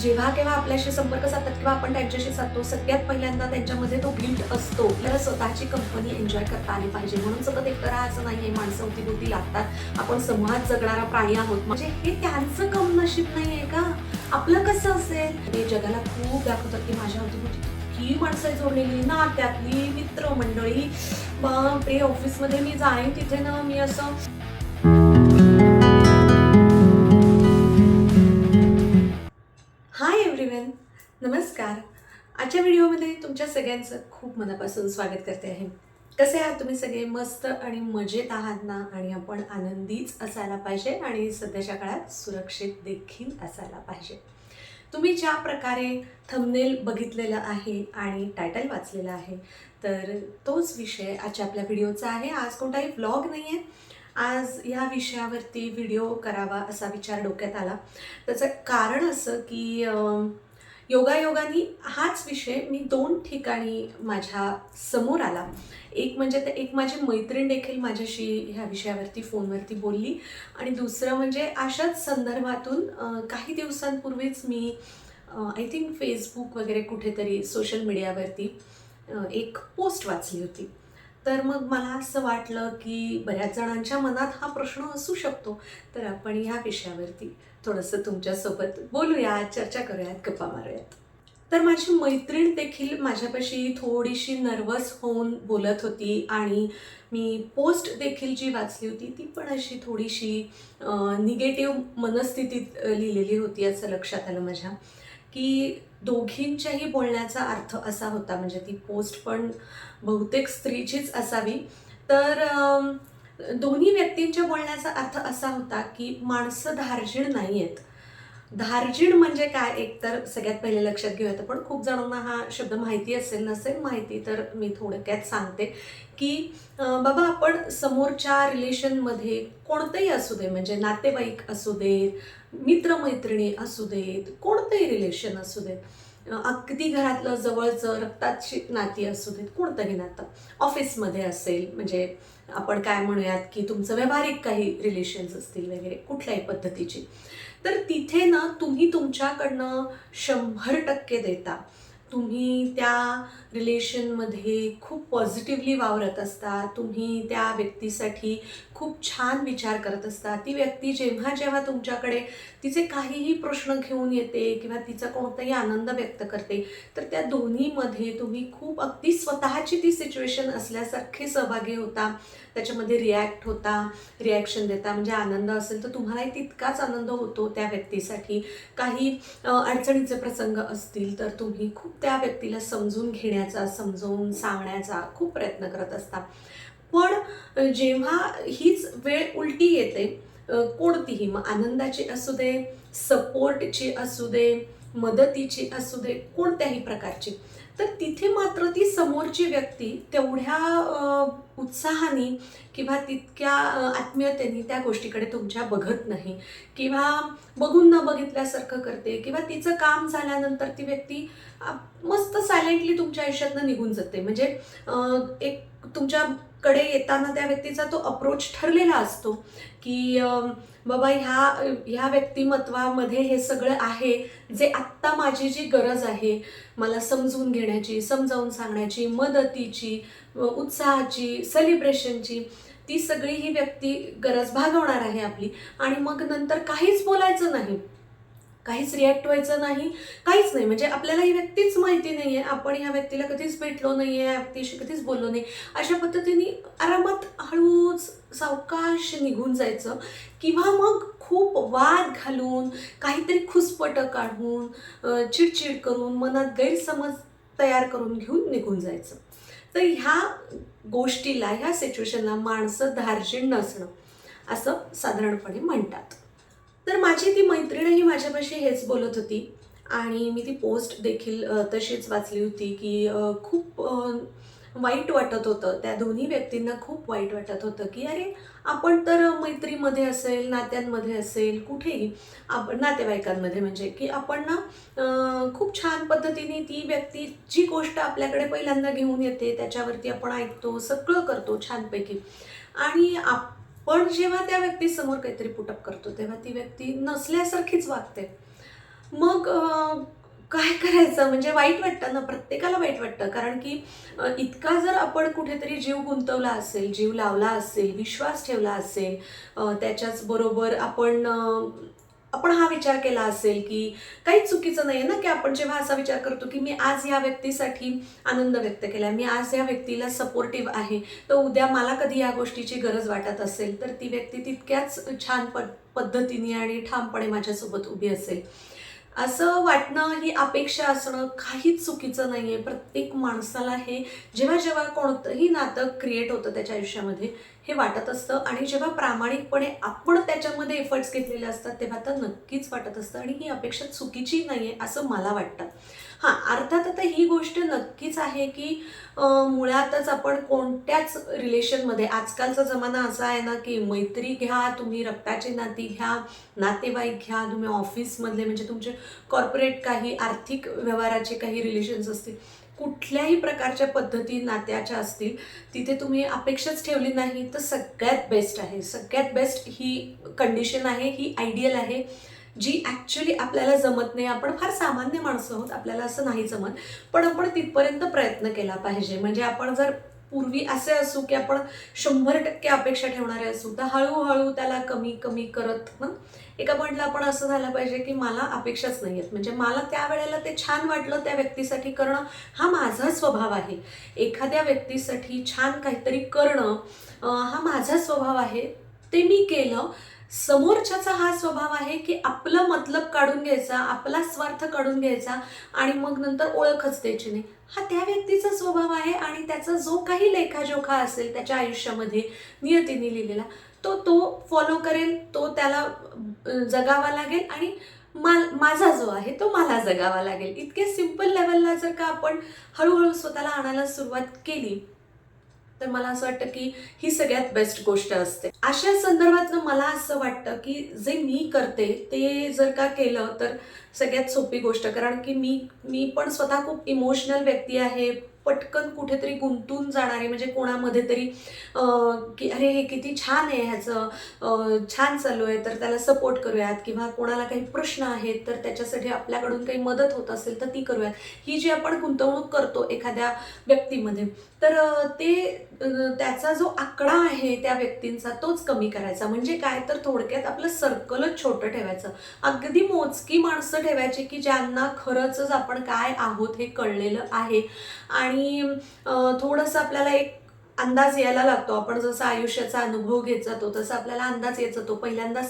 जेव्हा केव्हा आपल्याशी संपर्क साधतात किंवा आपण त्यांच्याशी साधतो सगळ्यात पहिल्यांदा त्यांच्यामध्ये तो गिल्ट असतो. आपल्याला स्वतःची कंपनी एन्जॉय करता आली पाहिजे. म्हणून सतत एकटं राहायचं नाही माणसं होती लागतात. आपण समूहात जगणारा प्राणी आहोत. म्हणजे हे त्यांचं कम नशीब नाही आहे का? आपलं कसं असेल? ते जगाला खूप दाखवतात की माझ्या होती ही माणसं जोडलेली नात्यातली मित्रमंडळी. बापरे ऑफिसमध्ये मी जाईन तिथे ना मी असं नमस्कार. आजच्या व्हिडिओमध्ये तुमच्या सगळ्यांचं खूप मनापासून स्वागत करते आहे. कसे आहात तुम्ही सगळे? मस्त आणि मजेत आहात ना? आणि आपण आनंदीच असायला पाहिजे आणि सध्याच्या काळात सुरक्षित देखील असायला पाहिजे. तुम्ही ज्या प्रकारे थंबनेल बघितलेलं आहे आणि टायटल वाचलेलं आहे तर तोच विषय आजच्या आपल्या व्हिडिओचा आहे. आज कोणताही ब्लॉग नाही आहे आज या विषयावरती व्हिडिओ करावा असा विचार डोक्यात आला. त्याचं कारण असं की योगायोगाने हाच विषय मी दोन ठिकाणी माझ्यासमोर आला. एक म्हणजे ते एक माझी मैत्रीण देखील माझ्याशी ह्या विषयावरती फोनवरती बोलली. आणि दुसरं म्हणजे अशाच संदर्भातून काही दिवसांपूर्वीच मी आय थिंक फेसबुक वगैरे कुठेतरी सोशल मीडियावरती एक पोस्ट वाचली होती. तर मग मला असं वाटलं की बऱ्याच जणांच्या मनात हा प्रश्न असू शकतो. तर आपण ह्या विषयावरती थोडंसं तुमच्यासोबत बोलूया चर्चा करूयात गप्पा मारूयात. तर माझी मैत्रीण देखील माझ्यापाशी थोडीशी नर्वस होऊन बोलत होती आणि मी पोस्ट देखील जी वाचली होती ती पण अशी थोडीशी निगेटिव्ह मनस्थितीत लिहिलेली होती असं लक्षात आलं माझ्या. की दोघींच्याही बोलण्याचा अर्थ असा होता म्हणजे ती पोस्ट पण बहुतेक स्त्रीचीच असावी. तर दोन्ही व्यक्तींच्या बोलण्याचा अर्थ असा होता की माणसं धार्जिण नाही आहेत धार्जिण म्हणजे काय? एक तर सगळ्यात पहिले लक्षात घेऊयात पण खूप जणांना हा शब्द माहिती असेल नसेल माहिती तर मी थोडक्यात सांगते की बाबा आपण समोरच्या रिलेशनमध्ये कोणतंही असू दे म्हणजे नातेवाईक असू देत मित्रमैत्रिणी असू देत कोणतंही रिलेशन असू देत अगदी घरातलं जवळचं रक्ताची नाती असू देत कोणतंही नातं. ऑफिसमध्ये असेल म्हणजे आपण काय म्हणूयात की तुमचं व्यावहारिक काही रिलेशन्स असतील वगैरे कुठल्याही पद्धतीची. तर तिथे ना तुम्ही तुमच्याकडनं शंभर टक्के देता. तुम्ही त्या रिलेशनमध्ये खूप पॉझिटिव्हली वावरत असता तुम्ही त्या व्यक्तीसाठी खूप छान विचार करत असता ती व्यक्ती जेव्हा जेव्हा तुमच्याकडे तिचे काहीही प्रश्न घेऊन येते किंवा तिचा कोणताही आनंद व्यक्त करते तर त्या दोन्हीमध्ये तुम्ही खूप अगदी स्वतःची ती सिच्युएशन असल्यासारखे सहभागी होता. त्याच्यामध्ये रिॲक्ट होता रिॲक्शन देता म्हणजे आनंद असेल तर तुम्हालाही तितकाच आनंद होतो त्या व्यक्तीसाठी. काही अडचणीचे प्रसंग असतील तर तुम्ही खूप त्या व्यक्तीला समजून घेण्याचा समजवून सांगण्याचा खूप प्रयत्न करत असता. पण जेव्हा हीच वेळ उलटी येते कोणतीही मग आनंदाची असू दे सपोर्टची असू दे मदतीची असू दे कोणत्याही प्रकारची तर तिथे मात्र ती समोरची व्यक्ती तेवढ्या उत्साहाने किंवा तितक्या आत्मीयतेने त्या गोष्टीकडे तुमच्या बघत नाही. किंवा बघून न बघितल्यासारखं करते किंवा तिचं काम झाल्यानंतर ती व्यक्ती मस्त सायलेंटली तुमच्या आयुष्यातनं निघून जाते. म्हणजे एक तुमच्याकडे येताना त्या व्यक्तीचा तो अप्रोच ठरलेला असतो की बाबा ह्या ह्या व्यक्तिमत्वामध्ये हे सगळं आहे जे आत्ता माझी जी गरज आहे मला समजून घेण्याची समजावून सांगण्याची मदतीची उत्साहाची सेलिब्रेशनची ती सगळी ही व्यक्ती गरज भागवणार आहे आपली. आणि मग नंतर काहीच बोलायचं नाही. काहीच रिॲक्ट व्हायचं नाही काहीच नाही. म्हणजे आपल्याला ही व्यक्तीच माहिती नाही आहे आपण ह्या व्यक्तीला कधीच भेटलो नाही आहे व्यक्तीशी कधीच बोललो नाही. अशा पद्धतीने आरामात हळूच सावकाश निघून जायचं. किंवा मग खूप वाद घालून काहीतरी खुसपटं काढून चिडचिड करून मनात गैरसमज तयार करून घेऊन निघून जायचं. तर ह्या गोष्टीला ह्या सिच्युएशनला माणसं धार्जिण नसणं असं साधारणपणे म्हणतात. तर माझी ती मैत्रीणही माझ्यापाशी हेच बोलत होती. आणि मी ती पोस्ट देखील तशीच वाचली होती की खूप वाईट वाटत होतं. त्या दोन्ही व्यक्तींना खूप वाईट वाटत होतं की अरे आपण तर मैत्रीमध्ये असेल नात्यांमध्ये असेल कुठेही आपण नातेवाईकांमध्ये म्हणजे की आपण ना खूप छान पद्धतीने ती व्यक्ती जी गोष्ट आपल्याकडे पहिल्यांदा घेऊन येते त्याच्यावरती आपण ऐकतो सगळं करतो छानपैकी. आणि आप पण जेव्हा त्या व्यक्तीसमोर काहीतरी पुटअप करतो तेव्हा ती व्यक्ती नसल्यासारखीच वागते. मग काय करायचं? म्हणजे वाईट वाटतं ना प्रत्येकाला वाईट वाटतं. कारण की इतका जर आपण कुठेतरी जीव गुंतवला असेल जीव लावला असेल विश्वास ठेवला असेल त्याच्याचबरोबर आपण आपण हा विचार केला असेल की काहीच चुकीचं नाही आहे ना की आपण जेव्हा असा विचार करतो की मी आज या व्यक्तीसाठी आनंद व्यक्त केला मी आज या व्यक्तीला सपोर्टिव्ह आहे तर उद्या मला कधी या गोष्टीची गरज वाटत असेल तर ती व्यक्ती तितक्याच छान प पद्धतीने आणि ठामपणे माझ्यासोबत उभी असेल. असं वाटणं ही अपेक्षा असणं काहीच चुकीचं नाही आहे प्रत्येक माणसाला हे जेव्हा जेव्हा कोणतंही नातं क्रिएट होतं त्याच्या आयुष्यामध्ये हे वाटत असतं. आणि जेव्हा प्रामाणिकपणे आपण त्याच्यामध्ये एफर्ट्स घेतलेले असतात तेव्हा तर नक्कीच वाटत असतं. आणि ही अपेक्षा चुकीची नाही आहे असं मला वाटतं. हां अर्थात आता ही गोष्ट नक्कीच आहे की मुळातच आपण कोणत्याच रिलेशनमध्ये आजकालचा जमाना असा आहे ना की मैत्री घ्या तुम्ही रक्ताची नाती घ्या नातेवाईक घ्या तुम्ही ऑफिसमधले म्हणजे तुमचे कॉर्पोरेट काही आर्थिक व्यवहाराचे काही रिलेशन्स असतील कुठल्याही प्रकारच्या पद्धती नात्याच्या असतील तिथे तुम्ही अपेक्षाच ठेवली नाही तर सगळ्यात बेस्ट आहे. सगळ्यात बेस्ट ही कंडिशन आहे ही आयडियल आहे. जी ॲक्च्युली आपल्याला जमत नाही आपण फार सामान्य माणसं आहोत आपल्याला असं नाही जमत. पण आपण तिथपर्यंत प्रयत्न केला पाहिजे. म्हणजे आपण जर पूर्वी असे असू की आपण शंभर टक्के अपेक्षा ठेवणारे असू तर हळूहळू त्याला कमी कमी करत ना? एका पॉईंटला आपण असं झालं पाहिजे की मला अपेक्षाच नाही आहेत. म्हणजे मला त्यावेळेला ते छान वाटलं त्या व्यक्तीसाठी करणं हा माझा स्वभाव आहे. एखाद्या व्यक्तीसाठी छान काहीतरी करणं हा माझा स्वभाव आहे. ते मी केलं समोरच्याचा हा स्वभाव आहे की आपलं मतलब काढून घ्यायचा आपला स्वार्थ काढून घ्यायचा आणि मग नंतर ओळखच द्यायची नाही. हा त्या व्यक्तीचा स्वभाव आहे आणि त्याचा जो काही लेखाजोखा असेल त्याच्या आयुष्यामध्ये नियतीने लिहिलेला तो तो फॉलो करेल तो त्याला जगावा लागेल आणि मा माझा जो आहे तो मला जगावा लागेल. इतके सिंपल लेवलला जर का आपण हळूहळू स्वतःला आणायला सुरुवात केली तर मला असं वाटतं की ही सगळ्यात बेस्ट गोष्ट असते. अशा संदर्भातलं मला असं वाटतं की जे मी करते ते जर का केलं तर सगळ्यात सोपी गोष्ट. कारण की मी मी पण स्वतः खूप इमोशनल व्यक्ती आहे. पटकन कुठेतरी गुंतून जाणारे म्हणजे कोणामध्ये तरी की अरे हे किती छान आहे ह्याचं छान चालू आहे तर त्याला सपोर्ट करूयात किंवा कोणाला काही प्रश्न आहेत तर त्याच्यासाठी आपल्याकडून काही मदत होत असेल तर ती करूयात. ही जी आपण गुंतवणूक करतो एखाद्या व्यक्तीमध्ये तर ते त्याचा जो आकडा आहे त्या व्यक्तींचा तोच कमी करायचा. म्हणजे काय? तर थोडक्यात आपलं सर्कलच छोटं ठेवायचं. अगदी मोजकी माणसं ठेवायची की ज्यांना खरंच आपण काय आहोत हे कळलेलं आहे. आणि आणि थोडंसं आपल्याला एक अंदाज यायला लागतो. आपण जसं आयुष्याचा अनुभव घेत जातो तसं आपल्याला अंदाज येत जातो. पहिल्यांदा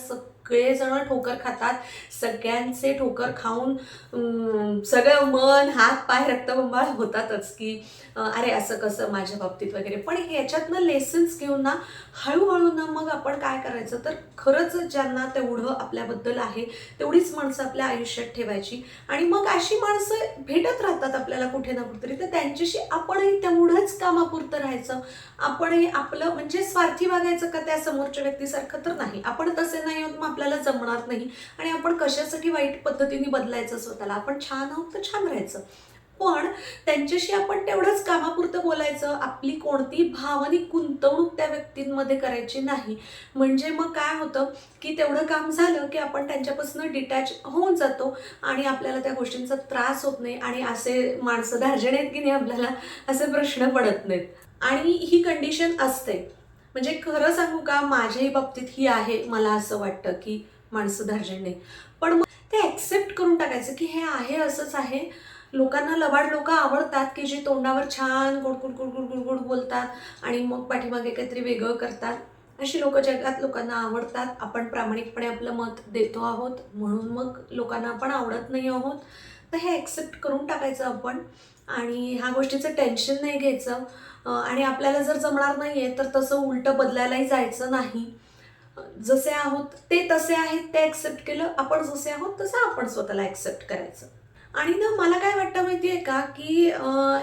सगळेजण ठोकर खातात. सगळ्यांचे ठोकर खाऊन सगळं मन हात पाय रक्तबंबाळ होतातच की अरे असं कसं माझ्या बाबतीत वगैरे. पण ह्याच्यातनं लेसन्स घेऊन ना हळूहळू ना मग आपण काय करायचं तर खरंच ज्यांना तेवढं आपल्याबद्दल आहे तेवढीच माणसं आपल्या आयुष्यात ठेवायची. आणि मग अशी माणसं भेटत राहतात आपल्याला कुठे ना कुठेतरी. तर त्यांच्याशी आपणही तेवढंच कामापुरतं राहायचं. आपणही आपलं म्हणजे स्वार्थी वागायचं का त्या समोरच्या व्यक्तीसारखं तर नाही. आपण तसे नाही आहोत मग आपल्याला जमणार नाही. आणि आपण कशासाठी वाईट पद्धतीने बदलायचं स्वतःला? आपण छान आहोत तर छान राहायचं. पण त्यांच्याशी आपण तेवढंच कामापुरतं बोलायचं. आपली कोणती भावनिक गुंतवणूक त्या व्यक्तींमध्ये करायची नाही. म्हणजे मग काय होतं की तेवढं काम झालं की आपण त्यांच्यापासून डिटॅच होऊन जातो आणि आपल्याला त्या गोष्टींचा त्रास होत नाही आणि असे माणसं धार्जण आहेत की नाही आपल्याला असे प्रश्न पडत नाहीत. आणि ही कंडिशन असते. म्हणजे खरं सांगू का माझ्याही बाबतीत ही आहे मला असं वाटतं की माणसं धार्जण पण मग ते ॲक्सेप्ट करून टाकायचं की हे आहे असंच आहे. लोकांना लबाड लोक आवडतात की जे तोंडावर छान गुडगुड गुडगुड गुडगुड बोलतात आणि मग पाठीमागे काहीतरी वेगळं करतात. अशी लोक जगात लोकांना आवडतात. आपण प्रामाणिकपणे आपलं मत देतो आहोत. म्हणून मग लोकांना आपण आवडत नाही आहोत. तर हे ॲक्सेप्ट करून टाकायचं आपण. आणि ह्या गोष्टीचं टेन्शन नाही घ्यायचं. आणि आपल्याला जर जमणार नाही आहे तर तसं उलटं बदलायलाही जायचं नाही. जसे आहोत ते तसे आहेत ते ॲक्सेप्ट केलं आपण जसे आहोत तसं आपण स्वतःला ॲक्सेप्ट करायचं. आणि ना मला काय वाटतं माहिती आहे का की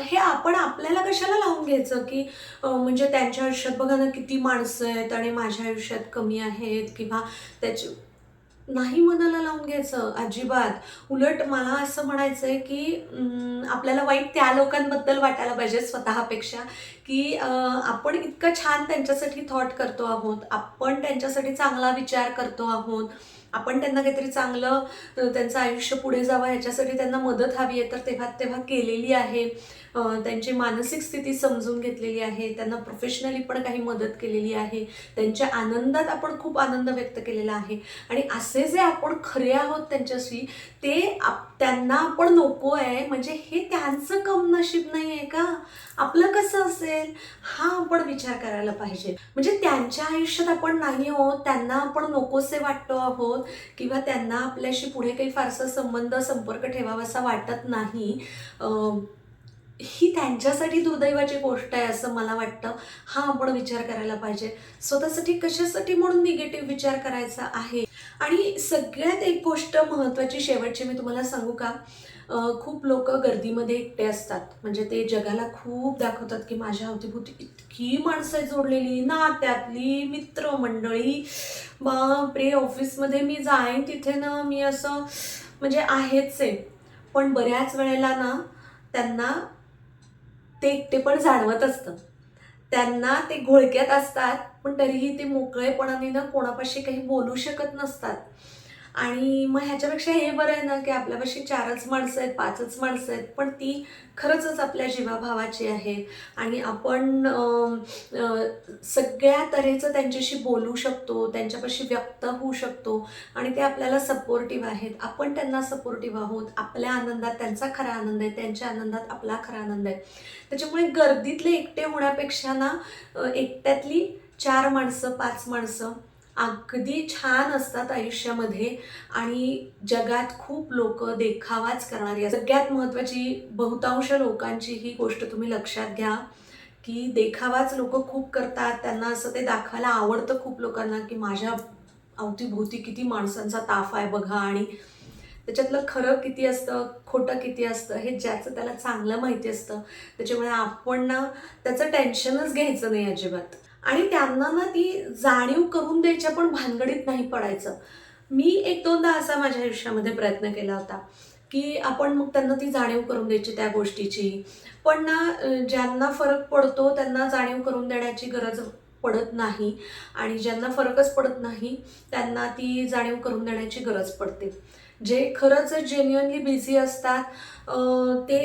हे आपण आपल्याला कशाला लावून घ्यायचं की म्हणजे त्यांच्या आयुष्यात बघा ना किती माणसं आहेत आणि माझ्या आयुष्यात कमी आहेत किंवा त्याची नाही मनाला लावून घ्यायचं अजिबात. उलट मला असं म्हणायचं आहे की आपल्याला वाईट त्या लोकांबद्दल वाटायला पाहिजे स्वतःपेक्षा की आपण इतकं छान त्यांच्यासाठी थॉट करतो आहोत आपण त्यांच्यासाठी चांगला विचार करतो आहोत आपण त्यांना काहीतरी चांगलं त्यांचं आयुष्य पुढे जावं ह्याच्यासाठी त्यांना मदत हवी आहे तर तेव्हा तेव्हा केलेली आहे. त्यांची मानसिक स्थिती समजून घेतलेली आहे त्यांना प्रोफेशनली पण काही मदत केलेली आहे त्यांच्या आनंदात आपण खूप आनंद व्यक्त केलेला आहे. आणि असे जे आपण खरे आहोत त्यांच्याशी ते आप त्यांना आपण नको आहे म्हणजे हे त्यांचं कम नशीब नाही आहे का? आपलं कसं असेल? हा आपण विचार करायला पाहिजे. म्हणजे त्यांच्या आयुष्यात आपण नाही आहोत त्यांना आपण नकोसे वाटतो आहोत किंवा त्यांना आपल्याशी पुढे काही फारसा संबंध संपर्क ठेवावासा वाटत नाही. ही त्यांच्यासाठी दुर्दैवाची गोष्ट आहे असं मला वाटतं. हा आपण विचार करायला पाहिजे. स्वतःसाठी कशासाठी म्हणून निगेटिव्ह विचार करायचा आहे? आणि सगळ्यात एक गोष्ट महत्त्वाची शेवटची मी तुम्हाला सांगू का? खूप लोक गर्दीमध्ये एकटे असतात. म्हणजे ते जगाला खूप दाखवतात की माझ्या अवतीभोवती इतकी माणसं जोडलेली नात्यातली मित्रमंडळी. बापरे ऑफिसमध्ये मी जाईन तिथे ना मी असं म्हणजे आहेच आहे. पण बऱ्याच वेळेला ना त्यांना ते एकटे पण जाणवत असतं. त्यांना ते घोळक्यात असतात पण तरीही ते मोकळेपणाने ना कोणापाशी काही बोलू शकत नसतात. आणि मग ह्याच्यापेक्षा हे बरं आहे ना की आपल्यापाशी चारच माणसं आहेत पाचच माणसं आहेत पण ती खरंचच आपल्या जीवाभावाची आहेत. आणि आपण सगळ्या तऱ्हेचं त्यांच्याशी बोलू शकतो त्यांच्यापाशी व्यक्त होऊ शकतो आणि ते आपल्याला सपोर्टिव्ह आहेत. आपण त्यांना सपोर्टिव्ह आहोत आपल्या आनंदात त्यांचा खरा आनंद आहे त्यांच्या आनंदात आपला खरा आनंद आहे. त्याच्यामुळे गर्दीतले एकटे होण्यापेक्षा ना एकट्यातली चार माणसं पाच माणसं अगदी छान असतात आयुष्यामध्ये आणि जगात खूप लोक देखावाच करणारी सगळ्यात महत्त्वाची बहुतांश लोकांची ही गोष्ट तुम्ही लक्षात घ्या की देखावाच लोक खूप करतात. त्यांना असं ते दाखवायला आवडतं खूप लोकांना की माझ्या अवतीभोवती किती माणसांचा ताफ आहे बघा आणि त्याच्यातलं खरं किती असतं खोटं किती असतं हे ज्याचं त्याला चांगलं माहिती असतं. त्याच्यामुळे आपण ना त्याचं टेन्शनच घ्यायचं नाही अजिबात. आणि त्यांना ना ती जाणीव करून द्यायच्या पण भानगडीत नाही पडायचं. मी एक दोनदा असा माझ्या आयुष्यामध्ये प्रयत्न केला होता की आपण मग त्यांना ती जाणीव करून द्यायची त्या गोष्टीची. पण ना ज्यांना फरक पडतो त्यांना जाणीव करून देण्याची गरज पडत नाही. आणि ज्यांना फरकच पडत नाही त्यांना ती जाणीव करून देण्याची गरज पडते. जे खरंच जेन्युअनली बिझी असतात ते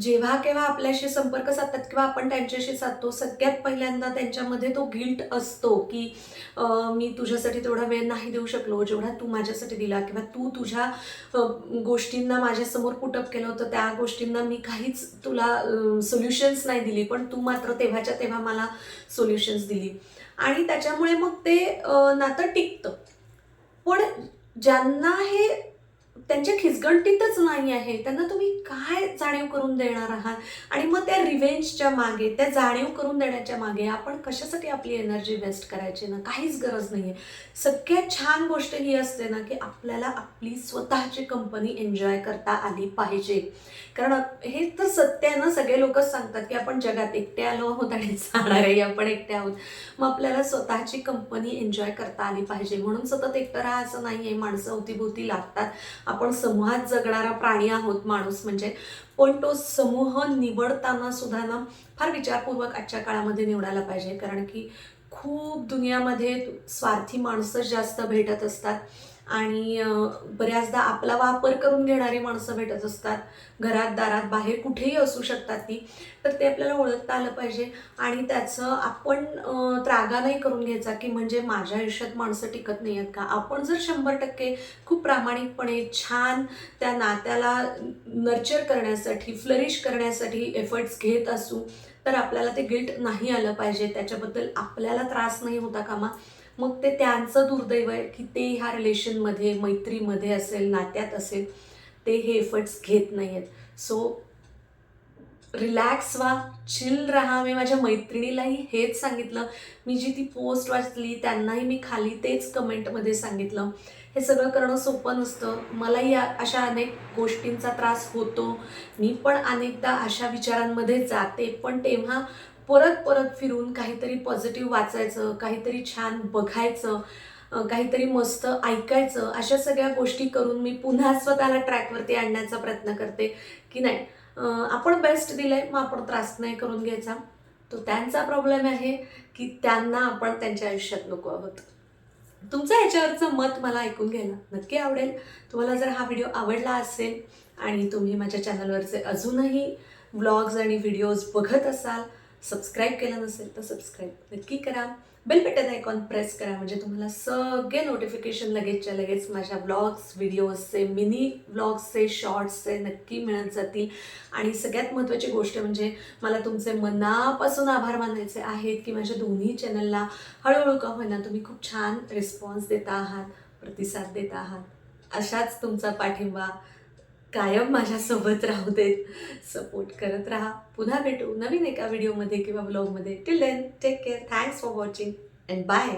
जेव्हा केव्हा आपल्याशी संपर्क साधतात किंवा आपण त्यांच्याशी साधतो सगळ्यात पहिल्यांदा त्यांच्यामध्ये तो गिल्ट असतो की मी तुझ्यासाठी तेवढा वेळ नाही देऊ शकलो जेवढा तू माझ्यासाठी दिला किंवा तू तुझ्या गोष्टींना माझ्यासमोर पुटअप केलं होतं त्या गोष्टींना मी काहीच तुला सोल्युशन्स नाही दिली पण तू मात्र तेव्हाच्या तेव्हा मला सोल्युशन्स दिली. आणि त्याच्यामुळे मग ते नातं टिकतं. पण ज्यांना हे त्यांच्या खिचगणतीतच नाही आहे. त्यांना तुम्ही काय जाणीव करून देणार आहात? आणि मग त्या रिव्हेंजच्या मागे त्या जाणीव करून देण्याच्या मागे आपण कशासाठी आपली एनर्जी वेस्ट करायची ना? काहीच गरज नाही आहे सगळ्यात छान गोष्ट ही असते ना की आपल्याला आपली स्वतःची कंपनी एन्जॉय करता आली पाहिजे. कारण हे तर सत्य आहे ना सगळे लोकच सांगतात की आपण जगात एकटे आलो आहोत आणि आहे आपण एकटे आहोत. मग आपल्याला स्वतःची कंपनी एन्जॉय करता आली पाहिजे. म्हणून सतत एकटं राहा असं नाही आहे माणसं अवतीभोवती लागतात. आपण समूहात जगणारा प्राणी आहोत माणूस म्हणजे. पण तो समूह निवडताना सुद्धा ना फार विचारपूर्वक आजच्या काळामध्ये निवडायला पाहिजे. कारण की खूप दुनियामध्ये स्वार्थी माणसं जास्त भेटत असतात. आणि बऱ्याचदा आपला वापर करून घेणारी माणसं भेटत असतात. घरात दारात बाहेर कुठेही असू शकतात ती. तर ते आपल्याला ओळखता आलं पाहिजे. आणि त्याचं आपण त्रागा नाही करून घ्यायचा की म्हणजे माझ्या आयुष्यात माणसं टिकत नाही आहेत का? आपण जर शंभर टक्के खूप प्रामाणिकपणे छान त्या नात्याला नर्चर करण्यासाठी फ्लरिश करण्यासाठी एफर्ट्स घेत असू तर आपल्याला ते गिल्ट नाही आलं पाहिजे. त्याच्याबद्दल आपल्याला त्रास नाही होता कामा मग ते त्यांचं दुर्दैव आहे की ते ह्या रिलेशनमध्ये मैत्रीमध्ये असेल नात्यात असेल ते हे एफर्ट्स घेत नाही आहेत सो रिलॅक्स व्हा चिल राहा. मी माझ्या मैत्रिणीलाही हेच सांगितलं. मी जी ती पोस्ट वाचली त्यांनाही मी खाली तेच कमेंटमध्ये सांगितलं. हे सगळं करणं सोपं नसतं. मलाही अशा अनेक गोष्टींचा त्रास होतो. मी पण अनेकदा अशा विचारांमध्ये जाते. पण तेव्हा परत परत फिरून काहीतरी पॉझिटिव्ह वाचायचं काहीतरी छान बघायचं काहीतरी मस्त ऐकायचं अशा सगळ्या गोष्टी करून मी पुन्हा स्वतःला ट्रॅकवरती आणण्याचा प्रयत्न करते की नाही. आपण बेस्ट दिलंय मग आपण त्रास नाही करून घ्यायचा. तो त्यांचा प्रॉब्लेम आहे की त्यांना आपण त्यांच्या आयुष्यात नको आहोत. तुमचं ह्याच्यावरचं मत मला ऐकून घ्यायला नक्की आवडेल. तुम्हाला जर हा व्हिडिओ आवडला असेल आणि तुम्ही माझ्या चॅनलवरचे अजूनही ब्लॉग्स आणि व्हिडिओज बघत असाल सबस्क्राईब केलं नसेल तर सबस्क्राईब नक्की करा. बेल बटन आयकॉन प्रेस करा म्हणजे तुम्हाला सगळे नोटिफिकेशन लगेचच्या लगेच माझ्या ब्लॉग्स व्हिडिओजचे मिनी ब्लॉग्सचे शॉर्ट्सचे नक्की मिळत जातील. आणि सगळ्यात महत्त्वाची गोष्ट म्हणजे मला तुमचे मनापासून आभार मानायचे आहेत की माझ्या दोन्ही चॅनलला हळूहळू का होईना तुम्ही खूप छान रिस्पॉन्स देता आहात प्रतिसाद देत आहात. अशाच तुमचा पाठिंबा कायम माझ्यासोबत राहू देत. सपोर्ट करत राहा. पुन्हा भेटू नवीन एका व्हिडिओमध्ये किंवा ब्लॉगमध्ये till then take care thanks for watching and bye